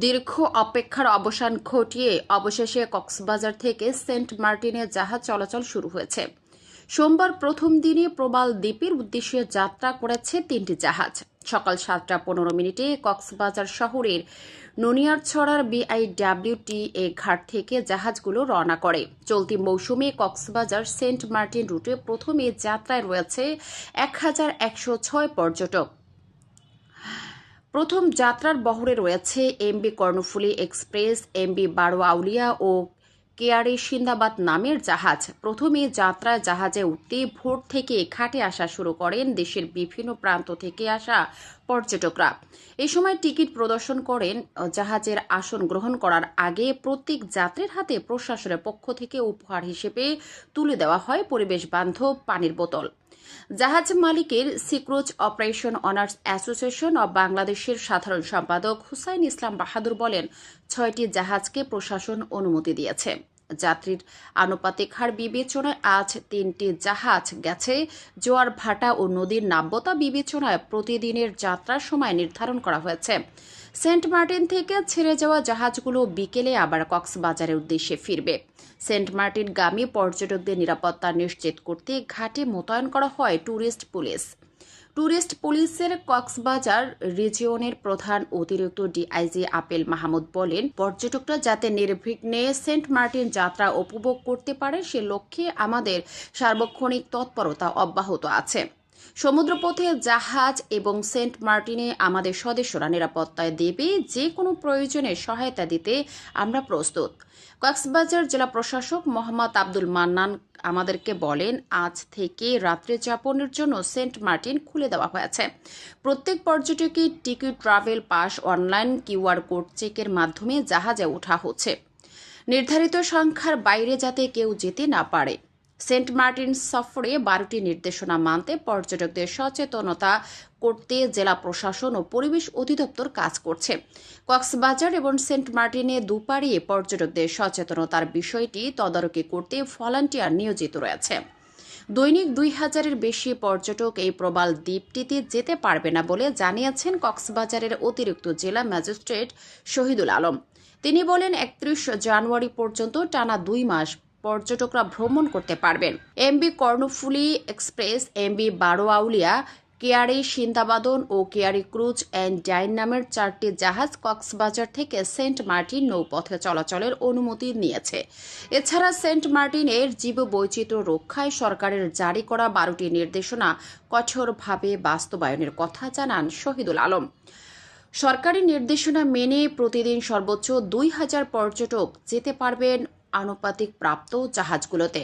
দীর্ঘ অপেক্ষার অবসান ঘটিয়ে অবশেষে কক্সবাজার থেকে সেন্ট মার্টিনে জাহাজ চলাচল শুরু হয়েছে। সোমবার প্রথম দিনে প্রবাল দ্বীপের উদ্দেশ্যে যাত্রা করেছে তিনটি জাহাজ। সকাল সাতটা পনেরো মিনিটে কক্সবাজার শহরের ননিয়ারছড়ার বিআইডাব্লিউটি এ ঘাট থেকে জাহাজগুলো রওনা করে। চলতি মৌসুমে কক্সবাজার সেন্ট মার্টিন রুটে প্রথমে যাত্রায় রয়েছে এক হাজার একশো ছয় পর্যটক। প্রথম যাত্রার বহরে রয়েছে এমবি কর্ণফুলী এক্সপ্রেস এমবি বারোয়াউলিয়া ও কেয়ারে সিন্দাবাদ নামের জাহাজ। প্রথমে যাত্রায় জাহাজে উঠতে ভোর থেকে ঘাটে আসা শুরু করেন দেশের বিভিন্ন প্রান্ত থেকে আসা পর্যটকরা। এই সময় টিকিট প্রদর্শন করেন জাহাজের আসন গ্রহণ করার আগে প্রত্যেক যাত্রীর হাতে প্রশাসনের পক্ষ থেকে উপহার হিসেবে তুলে দেওয়া হয় পরিবেশ বান্ধব পানির বোতল। জাহাজ মালিকের sea cruise operation owners association of বাংলাদেশের সাধারণ সম্পাদক হুসাইন ইসলাম বাহাদুর বলেন, ছয়টি জাহাজকে প্রশাসন অনুমতি দিয়েছে। যাত্রীর আনুপাতিক হার বিবেচনায় আজ তিনটি জাহাজ গেছে। জোয়ার ভাটা ও নদীর নাব্যতা বিবেচনায় প্রতিদিনের যাত্রার সময় নির্ধারণ করা হয়েছে। সেন্ট মার্টিন থেকে ছেড়ে যাওয়া জাহাজগুলো বিকেলে আবার কক্সবাজারের উদ্দেশ্যে ফিরবে। সেন্ট মার্টিন গামী পর্যটকদের নিরাপত্তা নিশ্চিত করতে ঘাটে মোতায়েন করা হয় ট্যুরিস্ট পুলিশ। ট্যুরিস্ট পুলিশের কক্সবাজার রিজিয়নের প্রধান অতিরিক্ত ডিআইজি আপেল মাহমুদ বলেন, পর্যটকরা যাতে নির্বিঘ্নে সেন্ট মার্টিন যাত্রা উপভোগ করতে পারে, সে লক্ষ্যে আমাদের সার্বক্ষণিক তৎপরতা অব্যাহত আছে। সমুদ্রপথে জাহাজ এবং সেন্ট মার্টিনে আমাদের সদস্যরা নিরাপত্তায় দেবে যে কোনো প্রয়োজনে সহায়তা দিতে আমরা প্রস্তুত। কক্সবাজার জেলা প্রশাসক মোহাম্মদ আব্দুল মান্নান আমাদেরকে বলেন, আজ থেকে রাত্রে যাপনের জন্য সেন্ট মার্টিন খুলে দেওয়া হয়েছে। প্রত্যেক পর্যটকের ticket travel pass online QR code চেকের মাধ্যমে জাহাজে ওঠা হচ্ছে। নির্ধারিত সংখ্যার বাইরে যাতে কেউ যেতে না পারে। সেন্ট মার্টিন সফরে বারোটি নির্দেশনা মানতে পর্যটকদের সচেতনতা করতে জেলা প্রশাসন ও পরিবেশ অধিদপ্তর কাজ করছে। কক্সবাজার এবং সেন্ট মার্টিনে দুপাড়িয়ে পর্যটকদের সচেতনতার বিষয়টি তদারকি করতে ভলান্টিয়ার নিয়োজিত রয়েছে। দৈনিক দুই হাজারের বেশি পর্যটক এই প্রবাল দ্বীপটিতে যেতে পারবে না বলে জানিয়েছেন কক্সবাজারের অতিরিক্ত জেলা ম্যাজিস্ট্রেট শহীদুল আলম। তিনি বলেন, একত্রিশ জানুয়ারি পর্যন্ত টানা দুই মাস পর্যটকরা ভ্রমণ করতে পারবেন। এমবি কর্ণফুলী এক্সপ্রেস এমবি বারোয়াউলিয়া, কেয়ারি সিন্দাবাদন ও কেয়ারি ক্রুজ অ্যান্ড ডাইন নামের চারটি জাহাজ কক্সবাজার থেকে সেন্ট মার্টিন নৌপথে চলাচলের অনুমতি নিয়েছে। এছাড়া সেন্ট মার্টিনের জীববৈচিত্র্য রক্ষায় সরকারের জারি করা বারোটি নির্দেশনা কঠোরভাবে বাস্তবায়নের কথা জানান শহীদুল আলম। সরকারি নির্দেশনা মেনে প্রতিদিন সর্বোচ্চ দুই হাজার পর্যটক যেতে পারবেন আনুপাতিক প্রাপ্ত জাহাজগুলোতে।